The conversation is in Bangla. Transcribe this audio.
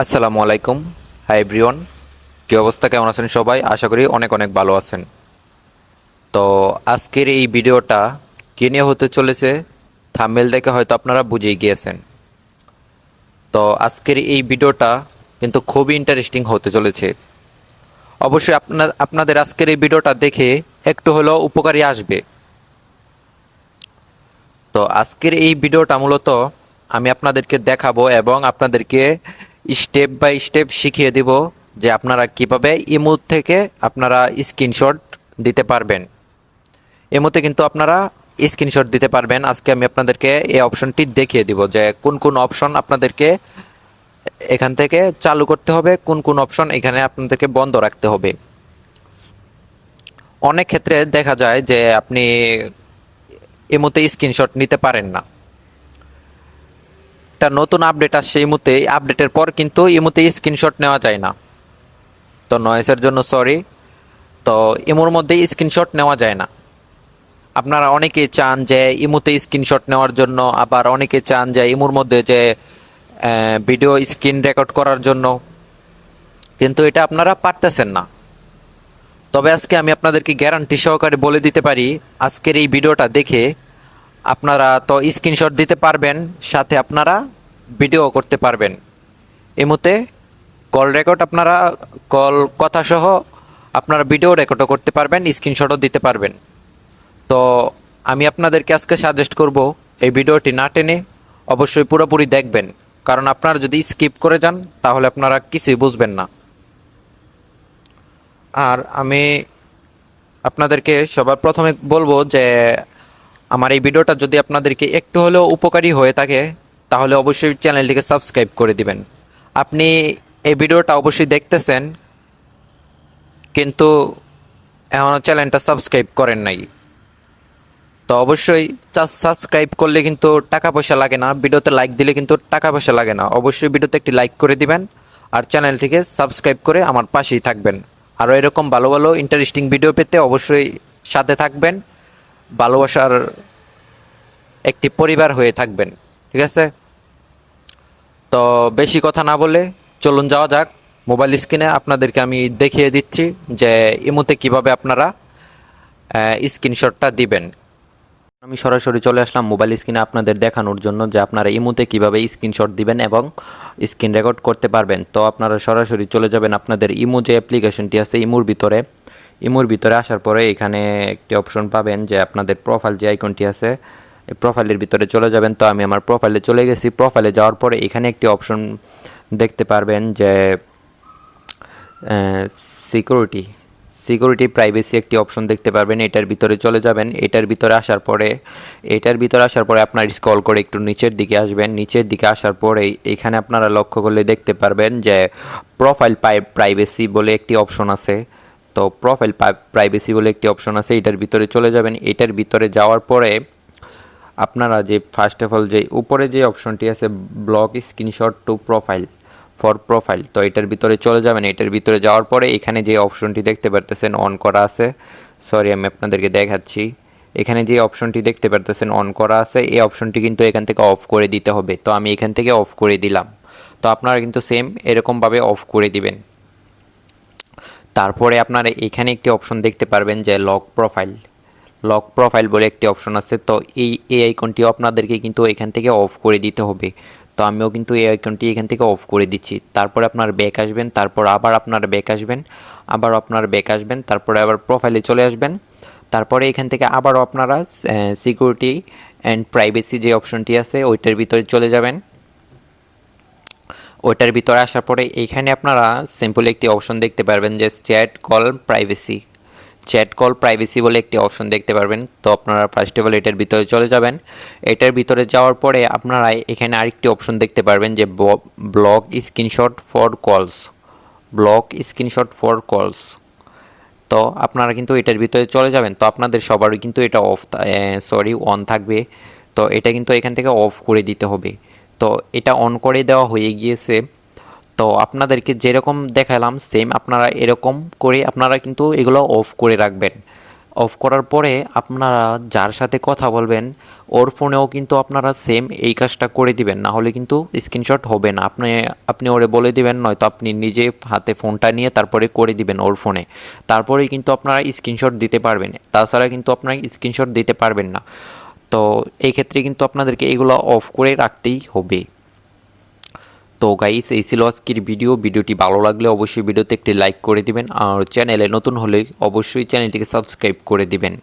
আসসালামু আলাইকুম। হাই এভরিওয়ান কী অবস্থা? কেমন আছেন সবাই? আশা করি অনেক অনেক ভালো আছেন। তো আজকের এই ভিডিওটা কী নিয়ে হতে চলেছে থামেল দেখে হয়তো আপনারা বুঝেই গিয়েছেন। তো আজকের এই ভিডিওটা কিন্তু খুবই ইন্টারেস্টিং হতে চলেছে। অবশ্যই আপনার আপনাদের আজকের এই ভিডিওটা দেখে একটু হলেও উপকারী আসবে। তো আজকের এই ভিডিওটা মূলত আমি আপনাদেরকে দেখাবো এবং আপনাদেরকে স্টেপ বাই স্টেপ শিখিয়ে দিব যে আপনারা কীভাবে ইমো থেকে আপনারা স্ক্রিনশট দিতে পারবেন। এমোতে কিন্তু আপনারা স্ক্রিনশট দিতে পারবেন। আজকে আমি আপনাদেরকে এই অপশনটি দেখিয়ে দিব যে কোন কোন অপশন আপনাদেরকে এখান থেকে চালু করতে হবে, কোন কোন অপশন এখানে আপনাদেরকে বন্ধ রাখতে হবে। অনেক ক্ষেত্রে দেখা যায় যে আপনি এমতে স্ক্রিনশট নিতে পারেন না। একটা নতুন আপডেট আসছে ইমুতে আপডেটের পর কিন্তু ইমুতে স্ক্রিনশট নেওয়া যায় না। তো নয়েসের জন্য সরি তো ইমুর মধ্যে স্ক্রিনশট নেওয়া যায় না। আপনারা অনেকে চান যে ইমুতে স্ক্রিনশট নেওয়ার জন্য, আবার অনেকে চান যে ইমুর মধ্যে যে ভিডিও স্ক্রিন রেকর্ড করার জন্য। কিন্তু এটা আপনারা পারতেছেন না। তবে আজকে আমি আপনাদেরকে গ্যারান্টি সহকারে বলে দিতে পারি, আজকের এই ভিডিওটা দেখে আপনারা তো স্ক্রিনশট দিতে পারবেন, সাথে আপনারা ভিডিও করতে পারবেন। এমতে কল রেকর্ড আপনারা কল কথা সহ আপনারা ভিডিও রেকর্ডও করতে পারবেন স্ক্রিনশটও দিতে পারবেন। তো আমি আপনাদেরকে আজকে সাজেস্ট করব, এই ভিডিওটি না টেনে অবশ্যই পুরোপুরি দেখবেন। কারণ আপনারা যদি স্কিপ করে যান, তাহলে আপনারা কিছুই বুঝবেন না। আর আমি আপনাদেরকে সবার প্রথমে বলব যে আমার এই ভিডিওটা যদি আপনাদেরকে একটু হলেও উপকারী হয়ে থাকে, তাহলে অবশ্যই চ্যানেলটিকে সাবস্ক্রাইব করে দিবেন। আপনি এই ভিডিওটা অবশ্যই দেখতেছেন, কিন্তু এখনও চ্যানেলটা সাবস্ক্রাইব করেন নাই। তো অবশ্যই সাবস্ক্রাইব করলে কিন্তু টাকা পয়সা লাগে না, ভিডিওতে লাইক দিলে কিন্তু টাকা পয়সা লাগে না। অবশ্যই ভিডিওতে একটি লাইক করে দিবেন আর চ্যানেলটিকে সাবস্ক্রাইব করে আমার পাশেই থাকবেন। আরও এরকম ভালো ভালো ইন্টারেস্টিং ভিডিও পেতে অবশ্যই সাথে থাকবেন। ভালোবাসার একটি পরিবার হয়ে থাকবেন, ঠিক আছে? তো বেশি কথা না বলে চলুন যাওয়া যাক। মোবাইল স্ক্রিনে আপনাদেরকে আমি দেখিয়ে দিচ্ছি যে ইমুতে কীভাবে আপনারা স্ক্রিনশটটা দিবেন। আমি সরাসরি চলে আসলাম মোবাইল স্ক্রিনে আপনাদের দেখানোর জন্য যে আপনারা ইমুতে কীভাবে স্ক্রিনশট দিবেন এবং স্ক্রিন রেকর্ড করতে পারবেন। তো আপনারা সরাসরি চলে যাবেন আপনাদের ইমো যে অ্যাপ্লিকেশনটি আছে, ইমুর ভিতরে। ইমুর ভিতরে আসার পরে এখানে একটি অপশন পাবেন যে আপনাদের প্রোফাইল যে আইকনটি আছে প্রোফাইলের ভিতরে চলে যাবেন। তো আমি আমার প্রোফাইলে চলে গেছি। প্রোফাইলে যাওয়ার পরে এখানে একটি অপশন দেখতে পারবেন যে সিকিউরিটি সিকিউরিটি প্রাইভেসি একটি অপশন দেখতে পারবেন। এটার ভিতরে চলে যাবেন। এটার ভিতরে আসার পরে, এটার ভিতরে আসার পরে আপনার স্ক্রল করে একটু নিচের দিকে আসবেন। নিচের দিকে আসার পরে এখানে আপনারা লক্ষ্য করলে দেখতে পারবেন যে প্রোফাইল প্রাইভেসি বলে একটি অপশন আছে। তো প্রোফাইল প্রাইভেসি বলে একটি অপশন আছে, এটার ভিতরে চলে যাবেন। এটার ভিতরে যাওয়ার পরে আপনারা যে ফার্স্ট অফ অল যে, উপরে যে অপশনটি আছে block screenshot to profile for profile তো এটার ভিতরে চলে যাবেন। এটার ভিতরে যাওয়ার পরে এখানে যে অপশনটি দেখতে পারতেছেন অন করা আছে। সরি আমি আপনাদেরকে দেখাচ্ছি। এখানে যে অপশনটি দেখতে পারতেছেন অন করা আছে, এই অপশনটি কিন্তু এখান থেকে অফ করে দিতে হবে। তো আমি এখান থেকে অফ করে দিলাম। তো আপনারা কিন্তু সেম এরকমভাবে অফ করে দিবেন। তারপরে আপনারা এখানে একটি অপশন দেখতে পারবেন যে লক প্রোফাইল লক প্রোফাইল বলে একটি অপশন আছে, তো এই এই আইকনটিও আপনাদেরকে কিন্তু এখান থেকে অফ করে দিতে হবে। তো আমিও কিন্তু এই আইকনটি এখান থেকে অফ করে দিচ্ছি। তারপরে আপনার ব্যাক আসবেন, তারপর আবার আপনার ব্যাক আসবেন, আবার আপনার ব্যাক আসবেন, তারপরে আবার প্রোফাইলে চলে আসবেন। তারপরে এখান থেকে আবারও আপনারা সিকিউরিটি অ্যান্ড প্রাইভেসি যে অপশনটি আছে, ওইটার ভিতরে চলে যাবেন। ওইটার ভিতরে আসার পরে এইখানে আপনারা সিম্পল একটি অপশন দেখতে পারবেন যে chat call privacy chat call privacy বলে একটি অপশন দেখতে পারবেন। তো আপনারা ফার্স্ট অফ অল এটার ভিতরে চলে যাবেন। এটার ভিতরে যাওয়ার পরে আপনারা এখানে আরেকটি অপশন দেখতে পারবেন যে block screenshot for calls block screenshot for calls তো আপনারা কিন্তু এটার ভিতরে চলে যাবেন। তো আপনাদের সবারই কিন্তু এটা অফ সরি অন থাকবে। তো এটা কিন্তু এখান থেকে অফ করে দিতে হবে। তো এটা অন করে দেওয়া হয়ে গিয়েছে। তো আপনাদেরকে যেরকম দেখালাম সেম আপনারা এরকম করে আপনারা কিন্তু এগুলো অফ করে রাখবেন। অফ করার পরে আপনারা যার সাথে কথা বলবেন, ওর ফোনেও কিন্তু আপনারা সেম এই কাজটা করে দিবেন। না হলে কিন্তু স্ক্রিনশট হবে না। আপনি আপনি ওরে বলে দিবেন, নয়তো আপনি নিজে হাতে ফোনটা নিয়ে তারপরে করে দিবেন ওর ফোনে। তারপরেই কিন্তু আপনারা স্ক্রিনশট দিতে পারবেন। তাছাড়া কিন্তু আপনারা স্ক্রিনশট দিতে পারবেন না। তো এই ক্ষেত্রে কিন্তু আপনাদেরকে এগুলো অফ করে রাখতেই হবে। তো গাইস এই ছিল আজকের ভিডিও ভিডিওটি ভালো লাগলে অবশ্যই ভিডিওতে একটি লাইক করে দিবেন। আর চ্যানেলে নতুন হলে অবশ্যই চ্যানেলটিকে সাবস্ক্রাইব করে দিবেন।